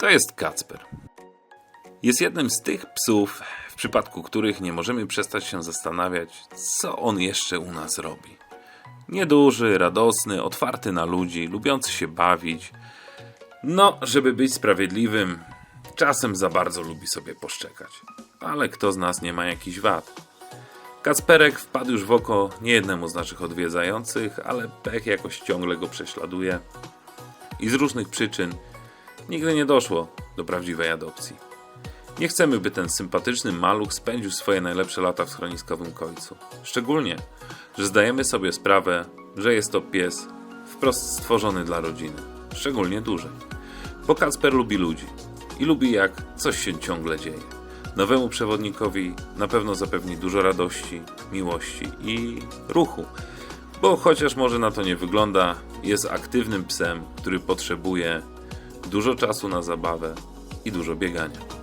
To jest Kacper. Jest jednym z tych psów, w przypadku których nie możemy przestać się zastanawiać, co on jeszcze u nas robi. Nieduży, radosny, otwarty na ludzi, lubiący się bawić. No, żeby być sprawiedliwym, czasem za bardzo lubi sobie poszczekać. Ale kto z nas nie ma jakichś wad? Kacperek wpadł już w oko niejednemu z naszych odwiedzających, ale pech jakoś ciągle go prześladuje i z różnych przyczyn nigdy nie doszło do prawdziwej adopcji. Nie chcemy, by ten sympatyczny maluch spędził swoje najlepsze lata w schroniskowym końcu. Szczególnie, że zdajemy sobie sprawę, że jest to pies wprost stworzony dla rodziny, szczególnie dużej. Bo Kacper lubi ludzi i lubi jak coś się ciągle dzieje. Nowemu przewodnikowi na pewno zapewni dużo radości, miłości i ruchu, bo chociaż może na to nie wygląda, jest aktywnym psem, który potrzebuje dużo czasu na zabawę i dużo biegania.